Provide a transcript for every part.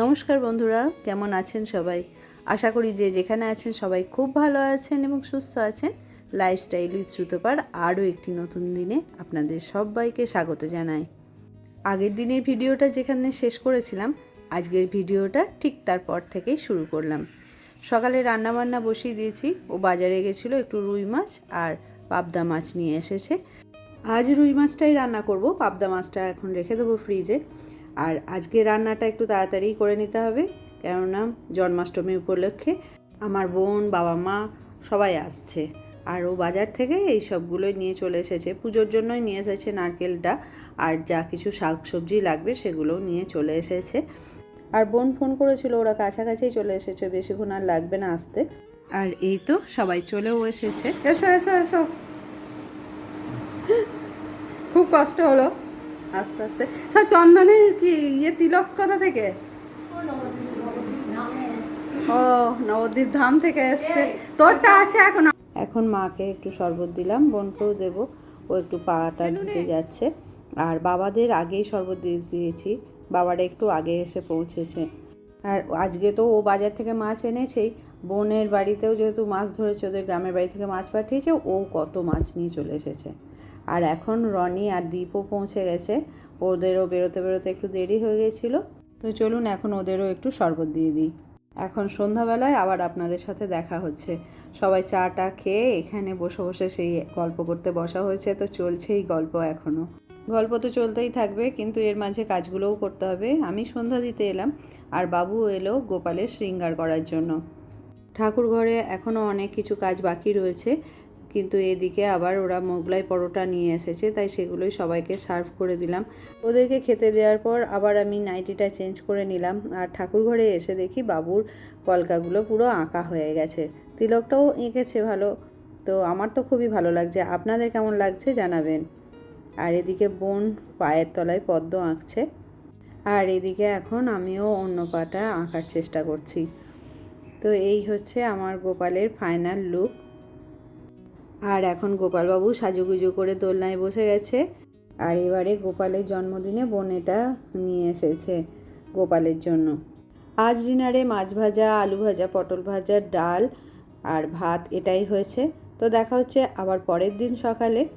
নমস্কার বন্ধুরা, কেমন আছেন সবাই? আশা করি যে যেখানে আছেন সবাই খুব ভালো আছেন এবং সুস্থ আছেন। লাইফস্টাইল উইথ সুতোপার আরও একটি নতুন দিনে আপনাদের সবাইকে স্বাগত জানাই। আগের দিনের ভিডিওটা যেখানে শেষ করেছিলাম, আজকের ভিডিওটা ঠিক তারপর থেকেই শুরু করলাম। সকালে রান্নাবান্না বসিয়ে দিয়েছি, ও বাজারে গেছিল একটু রুই মাছ আর পাবদা মাছ নিয়ে এসেছে। আজ রুই মাছটাই রান্না করব, পাবদা মাছটা এখন রেখে দেবো ফ্রিজে আর আজকে রান্নাটা একটু তাড়াতাড়ি করে নিতে হবে, কেননা জন্মাষ্টমী উপলক্ষে আমার বোন, বাবা মা সবাই আসছে। আর ও বাজার থেকে এই সবগুলোই নিয়ে চলে এসেছে। পুজোর জন্যই নিয়ে এসেছে নারকেলটা, আর যা কিছু শাক সবজি লাগবে সেগুলোও নিয়ে চলে এসেছে। আর বোন ফোন করেছিল, ওরা কাছাকাছি চলে এসেছে, বেশিক্ষণ আর লাগবে না আসতে। আর এই তো সবাই চলেও এসেছে। এসো এসো এসো। খুব কষ্ট হলো। আস্তে আস্তে। সব চন্দনের কি ইয়ে তিলক কোথা থেকে? ও নবদ্বীপ ধাম থেকে এসছে। তোরটা আছে এখন? এখন মাকে একটু শরবত দিলাম বোনকেও দেব। ও একটু পাটা ধুতে যাচ্ছে। আর বাবাদের আগেই শরবত দিয়ে দিয়েছি। বাবারা একটু আগে এসে পৌঁছেছে। আর আজকে তো ও বাজার থেকে মাছ এনেছেই। বোনের বাড়িতেও যেহেতু মাছ ধরেছে ওদের গ্রামের বাড়ি থেকে মাছ পাঠিয়েছে ও কত মাছ নিয়ে চলে এসেছে। আর এখন রনি আর দীপও পৌঁছে গেছে। ওদেরও বেরোতে বেরোতে একটু দেরি হয়ে গেছিল। তো চলুন এখন ওদেরও একটু শরবত দিয়ে দিই। এখন সন্ধ্যাবেলায় আবার আপনাদের সাথে দেখা হচ্ছে। সবাই চা টা খেয়ে এখানে বসে বসে সেই গল্প করতে বসা হয়েছে। তো চলছেই গল্প এখনও গল্প তো চলতেই থাকবে, কিন্তু এর মাঝে কাজগুলোও করতে হবে। আমি সন্ধ্যা দিতে এলাম, আর বাবু এলো গোপালের শৃঙ্গার করার জন্য। ঠাকুর ঘরে এখনও অনেক কিছু কাজ বাকি রয়েছে। কিন্তু এদিকে আবার ওরা মোগলাই পরোটা নিয়ে এসেছে, তাই সেগুলোই সবাইকে সার্ভ করে দিলাম। ওদেরকে খেতে দেওয়ার পর আবার আমি নাইটিটা চেঞ্জ করে নিলাম। আর ঠাকুর ঘরে এসে দেখি বাবুর কলকাগুলো পুরো আঁকা হয়ে গেছে। তিলকটাও এঁকেছে ভালো, তো আমার তো খুবই ভালো লাগছে। আপনাদের কেমন লাগছে জানাবেন। আর এদিকে বোন পায়ের তলায় পদ্ম আঁকছে। আর এদিকে এখন আমিও অন্য পাটা আঁকার চেষ্টা করছি। তো এই হচ্ছে আমার গোপালের ফাইনাল লুক আর এখন গোপালবাবু সাজুগুজু করে দোলনায় বসে গেছে। আর এবারে গোপালের জন্মদিনে বোন এটা নিয়ে এসেছে গোপালের জন্য। আজ ডিনারে মাছ ভাজা, আলু ভাজা, পটল ভাজা, ডাল আর ভাত এটাই হয়েছে। তো দেখা হচ্ছে আবার পরের দিন সকালে।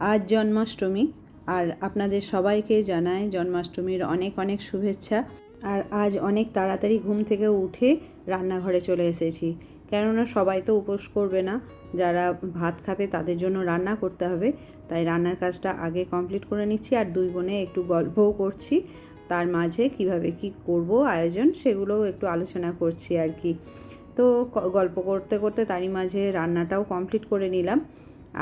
আজ জন্মাষ্টমী আর আপনাদের সবাইকে জানায় জন্মাষ্টমীর অনেক অনেক শুভেচ্ছা। আর আজ অনেক তাড়াতাড়ি ঘুম থেকে উঠে রান্নাঘরে চলে এসেছি। কেননা সবাই তো উপোস করবে না। যারা ভাত খাবে তাদের জন্য রান্না করতে হবে। তাই রান্নার কাজটা আগে কমপ্লিট করে নিচ্ছি আর দুই বোনে একটু গল্পও করছি। তার মাঝে কীভাবে কি করব, আয়োজন সেগুলোও একটু আলোচনা করছি আর কি। তো গল্প করতে করতে তারই মাঝে রান্নাটাও কমপ্লিট করে নিলাম।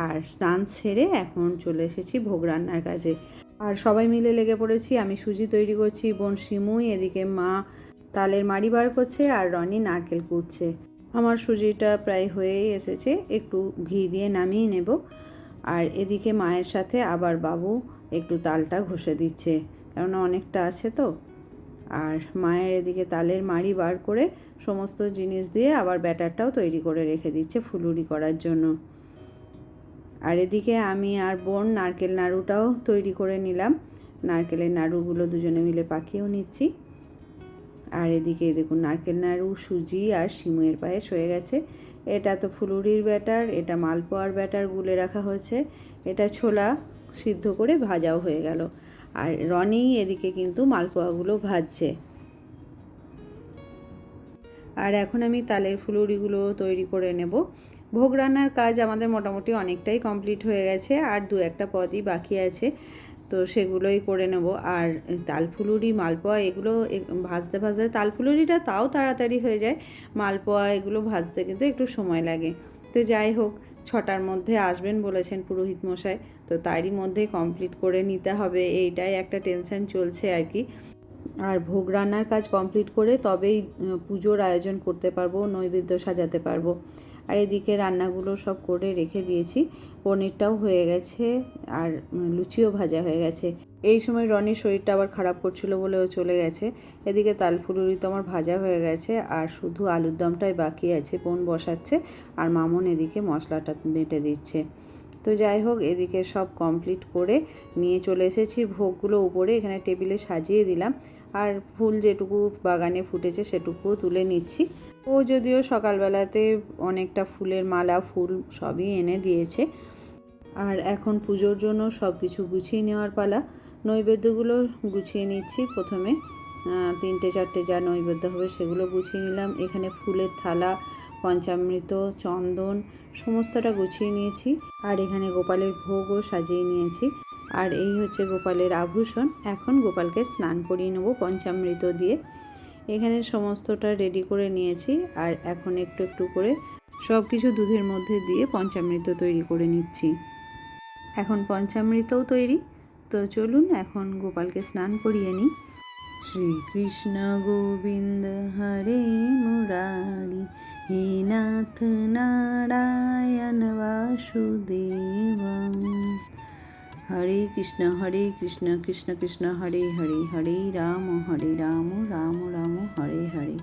আর স্নান সেরে এখন চলে এসেছি ভোগ রান্নার কাজে। আর সবাই মিলে লেগে পড়েছি, আমি সুজি তৈরি করছি, বোন শিমুই, এদিকে মা, তালের মাড়ি বার করছে আর রনি নারকেল কুটছে। আমার সুজিটা প্রায় হয়েই এসেছে, একটু ঘি দিয়ে নামিয়ে নেব। আর এদিকে মায়ের সাথে আবার বাবু একটু তালটা ঘষে দিচ্ছে, কেননা অনেকটা আছে তো। আর মায়ের এদিকে তালের মাড়ি বার করে সমস্ত জিনিস দিয়ে আবার ব্যাটারটাও তৈরি করে রেখে দিচ্ছে ফুলুরি করার জন্য। আর এদিকে আমি আর বোন নারকেল নাড়ুটাও তৈরি করে নিলাম। নারকেলের নাড়ুগুলো দুজনে মিলে পাকিয়েও নিচ্ছি। এদিকে দেখুন নারকেল নাড়ু, সুজি আর সিমুয়ের পায়েস হয়ে গেছে। এটা তো ফুলুরির ব্যাটার, এটা মালপোয়ার ব্যাটার গুলে রাখা হয়েছে। এটা ছোলা সিদ্ধ করে ভাজাও হয়ে গেল। আর রনি এদিকে কিন্তু মালপোয়াগুলো ভাজছে। আর এখন আমি তালের ফুলুরিগুলো তৈরি করে নেব। ভোগ রান্নার কাজ আমাদের মোটামুটি অনেকটাই কমপ্লিট হয়ে গেছে, আর দু একটা পদই বাকি আছে। তো সেগুলোই করে নেব। আর তালফুলুরি, মালপোয়া এগুলো ভাজতে ভাজতে তালফুলুরিটা তাও তাড়াতাড়ি হয়ে যায়। মালপোয়া এগুলো ভাজতে কিন্তু একটু সময় লাগে। তো যাই হোক, ছটার মধ্যে আসবেন বলেছেন পুরোহিত মশাই। তো তারই মধ্যে কমপ্লিট করে নিতে হবে। এইটাই একটা টেনশন চলছে আর কি। আর ভোগ রান্নার কাজ কমপ্লিট করে তবেই পুজোর আয়োজন করতে পারব, নৈবেদ্য সাজাতে পারব। আর এদিকে রান্নাগুলো সব করে রেখে দিয়েছি। পনিরটাও হয়ে গেছে আর লুচিও ভাজা হয়ে গেছে। এই সময় রনির শরীরটা আবার খারাপ করছিল বলে ও চলে গেছে। এদিকে তালফুলুরি তো আমার ভাজা হয়ে গেছে আর শুধু আলুর দমটাই বাকি আছে বোন বসাচ্ছে। আর মামন এদিকে মশলাটা বেটে দিচ্ছে। তো যাই হোক, এদিকে সব কমপ্লিট করে নিয়ে চলে এসেছি। ভোগগুলো উপরে এখানে টেবিলে সাজিয়ে দিলাম। আর ফুল যেটুকু বাগানে ফুটেছে সেটুকুও তুলে নিচ্ছি। ও যদিও সকালবেলাতে অনেকটা ফুলের মালা, ফুল সবই এনে দিয়েছে। আর এখন পুজোর জন্য সব কিছু গুছিয়ে নেওয়ার পালা। নৈবেদ্যগুলো গুছিয়ে নিচ্ছি প্রথমে। তিনটে, চারটে যা নৈবেদ্য হবে সেগুলো গুছিয়ে নিলাম। এখানে ফুলের থালা পঞ্চামৃত, চন্দন, সমস্তটা গুছিয়ে নিয়েছি। আর এখানে গোপালের ভোগও সাজিয়ে নিয়েছি। আর এই হচ্ছে গোপালের আভূষণ। এখন গোপালকে স্নান করিয়ে নেব পঞ্চামৃত দিয়ে। এখানে সমস্তটা রেডি করে নিয়েছি। আর এখন একটু একটু করে সব কিছু দুধের মধ্যে দিয়ে পঞ্চামৃত তৈরি করে নিচ্ছি। এখন পঞ্চামৃতও তৈরি। তো চলুন এখন গোপালকে স্নান করিয়ে নিই। শ্রীকৃষ্ণ গোবিন্দ হরে মুরারি নাথ নারায়ণ বাসুদেব হরে কৃষ্ণ হরে কৃষ্ণ কৃষ্ণ কৃষ্ণ হরে হরে হরে রাম হরে রাম রাম রাম হরে হরে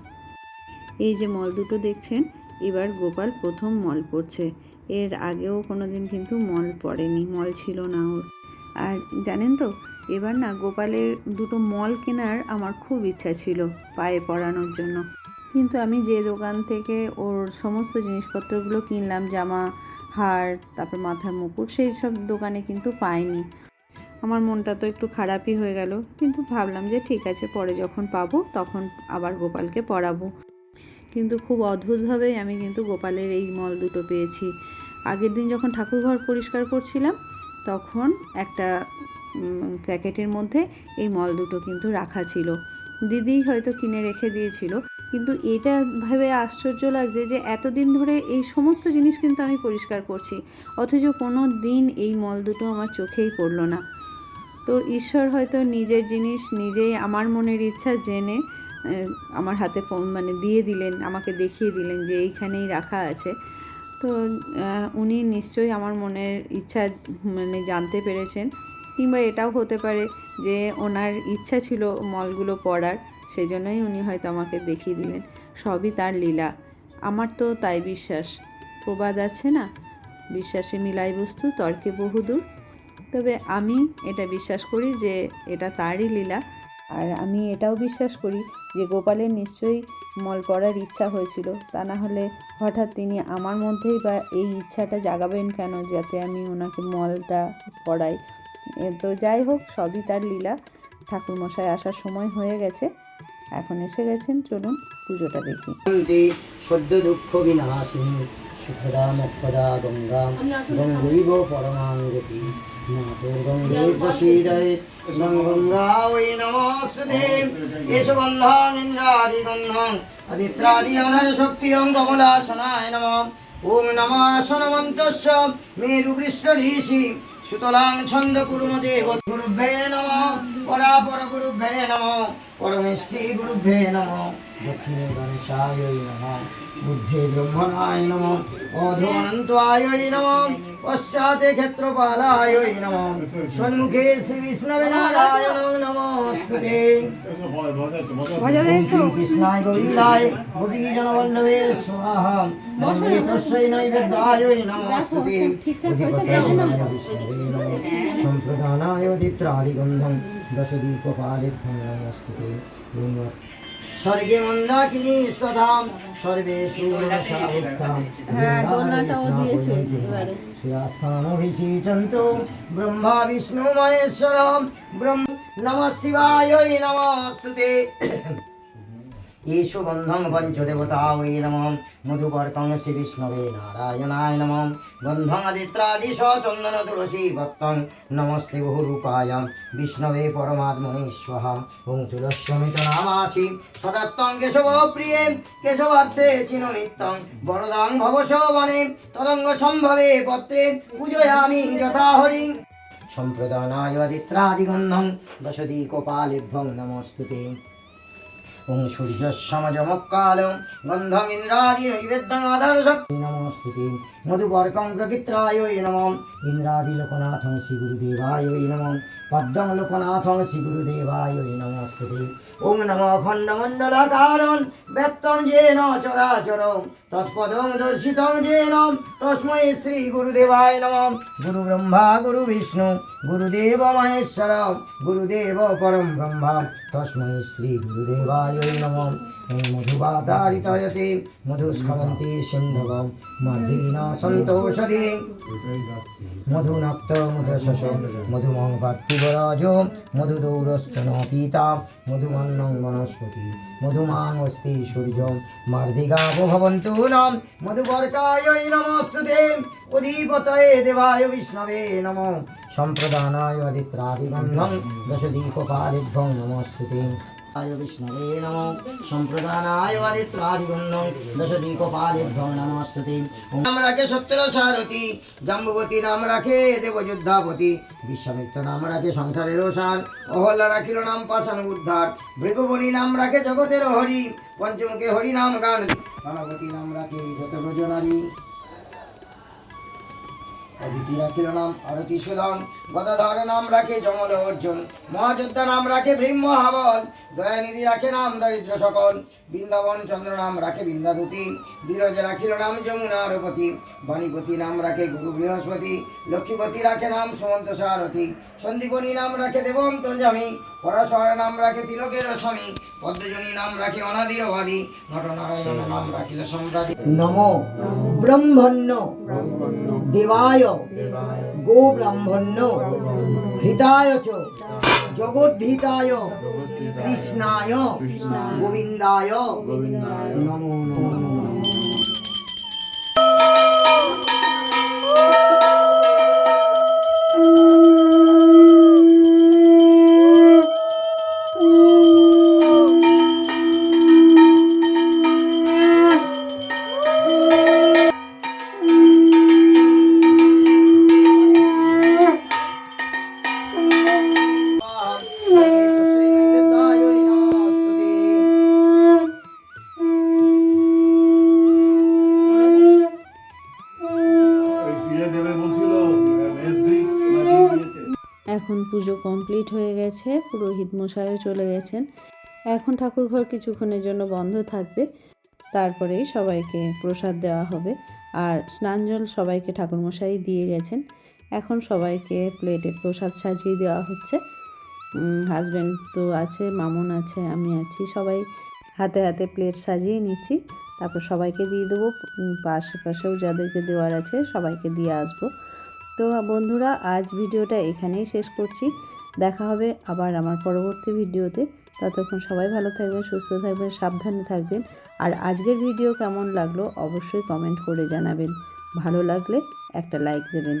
এই যে মল দুটো দেখছেন, এবার গোপাল প্রথম মল পড়ছে। এর আগেও কোনো দিন কিন্তু মল পড়েনি, মল ছিল না ওর। আর জানেন তো, এবার না গোপালের দুটো মল কেনার আমার খুব ইচ্ছা ছিল পায়ে পরানোর জন্য। কিন্তু আমি যে দোকান থেকে ওর সমস্ত জিনিসপত্রগুলো কিনলাম, জামা, হার, তারপর মাথার মুকুট, সেই সব দোকানে কিন্তু পাইনি। আমার মনটা তো একটু খারাপই হয়ে গেল, কিন্তু ভাবলাম যে ঠিক আছে, পরে যখন পাবো তখন আবার গোপালকে পরাবো। কিন্তু খুব অদ্ভুতভাবেই আমি কিন্তু গোপালের এই মল দুটো পেয়েছি। আগের দিন যখন ঠাকুরঘর পরিষ্কার করছিলাম, তখন একটা প্যাকেটের মধ্যে এই মল দুটো কিন্তু রাখা ছিল। দিদি হয়তো কিনে রেখে দিয়েছিল কিন্তু এটা ভেবে আশ্চর্য লাগছে যে এতদিন ধরে এই সমস্ত জিনিস কিন্তু আমি পরিষ্কার করছি। অথচ কোনো দিন এই মল দুটো আমার চোখেই পড়ল না। তো ঈশ্বর হয়তো নিজের জিনিস নিজেই আমার মনের ইচ্ছা জেনে আমার হাতে মানে দিয়ে দিলেন, আমাকে দেখিয়ে দিলেন যে এইখানেই রাখা আছে। তো উনি নিশ্চয়ই আমার মনের ইচ্ছা মানে জানতে পেরেছেন। কিংবা এটাও হতে পারে যে ওনার ইচ্ছা ছিল মলগুলো পড়ার। সেই জন্যই উনি হয়তো আমাকে দেখিয়ে দিলেন। সবই তার লীলা। আমার তো তাই বিশ্বাস। প্রবাদ আছে না? বিশ্বাসে মিলাই বস্তু, তর্কে বহুদূর। তবে আমি এটা বিশ্বাস করি যে এটা তারই লীলা। আর আমি এটাও বিশ্বাস করি যে গোপালের নিশ্চয়ই মল পড়ার ইচ্ছা হয়েছিল। তা না হলে হঠাৎ তিনি আমার মধ্যেই বা এই ইচ্ছাটা জাগাবেন কেন যাতে আমি ওনাকে মলটা পড়াই? তো যাই হোক, সবই তার লীলা। ঠাকুরমশাই আসার সময় হয়ে গেছে। এখন এসে গেছেন, চলুন পুজোটা দেখি। সদ্য দুঃখ বিনাশিনী সুখদা মক্ষদা গঙ্গা। গঙ্গৈব পরমাঙ্গতি মাতুর গঙ্গে প্রসীদয়ে গঙ্গা, ওই নমস্তুতে। এসু গন্ধং ইন্দ্রাদি গন্ধং আদিত্রাদি আধার শক্তি ওম কমলাসনায় নম। ওম নমাসনমন্তস্য মেরু পৃষ্ঠ ঋষি। সুতলাং ছন্দ কুর্ম দেব গুরুভ্যে নম। পরাপর গুরুভ্যে নম। পরমেষ্ঠি গুরুভ্যে নম। দক্ষিণে গণেশায় নম। বুদ্ধে ব্রহ্মণায় নম। অধোনন্তায় নম। পশ্চাতে ক্ষেত্রপালায় নম। সন্মুখে শ্রী বিষ্ণবে নারায়ণ নমস্তুতে। কৃষ্ণায় গোবিন্দায় গোপী জনবল্লভে স্বাহা বন্দে তস্যৈ নৈবেদ্যায় নমস্তুতে। সম্প্রদানায় দিত্রাদিগন্ধং নমস্তুতে স্বর্গে মন্দাকিনী স্তধাম সর্বে। শিরাস্থানভিষিচন্তু ব্রহ্মা বিষ্ণু মহেশ্বর ব্রহ্ম নম শিবায় নমস্তুতে পঞ্চদেবতা ওই নম মধুপর্কং শ্রী বিষ্ণবে নারায়ণায় নম গন্ধং আদিত্রাদিশ চন্দন তুলসী ভক্তং নমস্তে বহুরূপায় বিষ্ণবে পরমাত্মনে স্বহা ওং তুলস্যমিত নামাসি সদত্তং কেশব প্রিয়ে কেশবার্থে চিন নিত্যং বরদাং ভবশোভনে তদঙ্গ সম্ভবে পত্রে পূজয়ামি যথা হরি সম্প্রদানায় আদিত্রাদিগন্ধং দশদি কোপালেভ্যং নমস্তুতে ওং সূর্যসমজমকাল গন্ধং ইন্দ্রাদি নৈবেদ্যং আধার শক্তি নমস্তুতে। মধুবর্কং প্রকৃত্রায় নম। ইন্দ্রাদি লোকনাথং শ্রী গুরুদেবায় নম। পদ্মং লোকনাথং শ্রী গুরুদেবায় নমস্তুতে ওং নম খণ্ডমণ্ডলাকারণ ব্যক্তং যেন চরাচরম তৎপদং দর্শিতং যেন তস্মৈ শ্রী গুরুদেবায় নম। গুরু ব্রহ্মা গুরু বিষ্ণু গুরুদেব মহেশ্বর গুরুদেব পরম ব্রহ্মা, তস্মৈ শ্রী গুরুদেবায় নম। মধুবাতারিতয়তে মধুস্খলন্তি সিন্ধবম মর্দিনা সন্তোষদে মধুনক্ত মধুশস মধুমং পার্থিবরাজ মধুদৌরস্তন পিতা মধুমন্নং বনস্পতি মধুমাং অস্তি সূর্য মার্দিগাব ভবন্তু নাম মধুবর্কায় নমস্তুতে অধিপতয়ে দেবায় বিষ্ণবে নম সম্প্রদানায় অদিত্রাদিগন্ধং দশদীপপালিভ্যং নমস্তুতে আয় বিষ্ণবে নম সম্প্রদানায় নমস্তুতে নাম রাখে সত্যর সারথী জাম্বুবতী নাম নাম রাখে সংসারের সার অহল্লা রাখিল নাম পাশান উদ্ধার ভৃগুবনী নাম রাখে জগতের হরি পঞ্চমুখে হরি নাম গান নাম রাখে অদিতি রাখিল নাম আরতি সুদন গদাধর নাম রাখে জমল অর্জুন, মহাযোদ্ধা নাম রাখে ব্রহ্ম হাবল, দয়ানিধি রাখে নাম দরিদ্র সকল, বৃন্দাবন চন্দ্র নাম রাখে বৃন্দাদূতি বিরজ রাখিল নাম যমুনারপতি বাণীপতি নাম রাখে গুরু বৃহস্পতি, লক্ষ্মীপতি রাখে নাম সুমন্ত সারথী, সন্দীপনী নাম রাখে দেবন্তর্জামী পরাশর নাম রাখে তিলকের স্বামী, পদ্মজনী নাম রাখে অনাদির অবাদী নটনারায়ণ নাম রাখিল সম্প্রাদি নম ব্রহ্মণ্য দেবায় গো ব্রাহ্মণ্য হৃদায় চ জগদ্ধিতায় কৃষ্ণায় গোবিন্দায় নমো নমো। Ooh. পুজো কমপ্লিট হয়ে গেছে পুরোহিত মশাইও চলে গেছেন। এখন ঠাকুরঘর কিছুক্ষণের জন্য বন্ধ থাকবে তারপরেই সবাইকে প্রসাদ দেওয়া হবে। আর স্নান জল সবাইকে ঠাকুরমশাই দিয়ে গেছেন। এখন সবাইকে প্লেটে প্রসাদ সাজিয়ে দেওয়া হচ্ছে। হাজব্যান্ড তো আছে মামুন আছে আমি আছি। সবাই হাতে হাতে প্লেট সাজিয়ে নিচ্ছি। তারপর সবাইকে দিয়ে দেবো। উম, পাশে পাশেও যাদেরকে দেওয়ার আছে সবাইকে দিয়ে আসব। তো বন্ধুরা, আজ ভিডিওটা এখানেই শেষ করছি। দেখা হবে আবার আমার পরবর্তী ভিডিওতে। ততক্ষণ সবাই ভালো থাকবেন, সুস্থ থাকবেন, সাবধানে থাকবেন। আর আজকের ভিডিও কেমন লাগল অবশ্যই কমেন্ট করে জানাবেন। ভালো লাগলে একটা লাইক দেবেন।